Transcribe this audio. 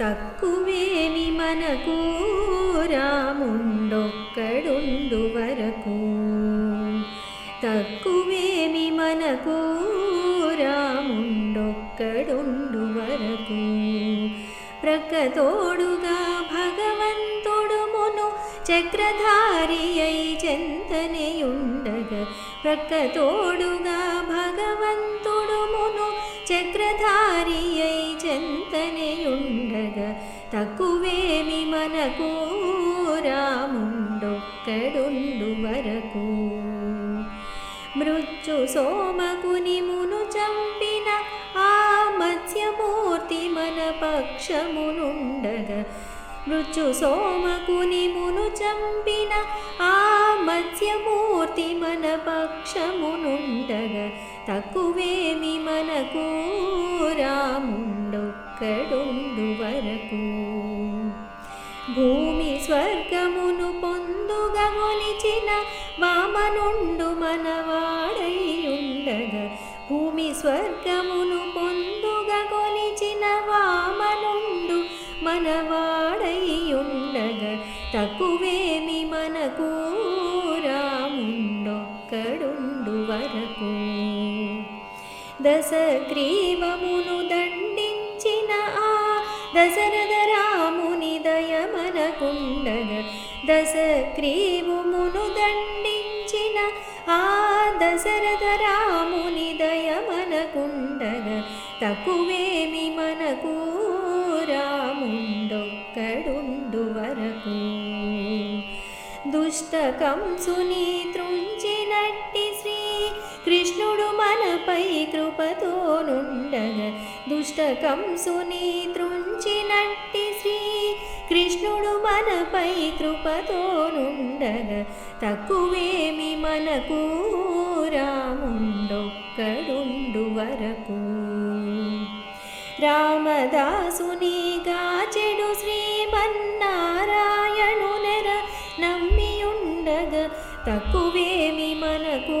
తక్కువేమి మనకు రాముండొక్కడుండు వరకు తక్కువేమి మనకు రాముండొక్కడుండు వరకు ప్రక్కతోడుగా భగవంతుడు మును చక్రధారి అయి చెంతనేయుండగా ప్రక్కతోడుగా భగవంతుడు మును చక్రధారి అయి చెంతనేయుండగా తక్కువేమి మనకు రాముండొక్కడుండు వరకు. మృత్యు సోమకుని మును చంపిన ఆ మత్స్యమూర్తి మన పక్షమునుండగా. మృత్యు సోమకుని మును చంపిన ఆ మత్స్యమూర్తి మన పక్షమునుండగా. తక్కువేమి మనకు రాముండొక్క అక్కడుండు వరకు భూమి స్వర్గమును పొందుగా గొలిచిన వామనుండు మనవాడై ఉండగా భూమి స్వర్గమును పొందుగా కొలిచిన వామనుండు మనవాడై ఉండగా తక్కువేమి మనకు రాముండొక్కడుండు వరకు దశగ్రీవమును దండించిన ఆ దశరథ రాముని దయమనకుండగా దశగ్రీవమును దండించిన ఆ దశరథ రాముని దయమనకుండగా తక్కువేమి మనకు రాముండొక్కడుండు వరకు. దుష్ట కంసుని త్రుంచినట్టి శ్రీ కృష్ణుడు మనపై కృపతోనుండగా దుష్ట కంసుని త్రుంచినట్టి శ్రీ కృష్ణుడు మనపై కృపతోనుండగా తక్కువేమి మనకు రాముండొక్కడుండు వరకు. రామదాసుని గాచెడు శ్రీమన్నారాయణు నెర నమ్మియుండగా తక్కువేమి మనకు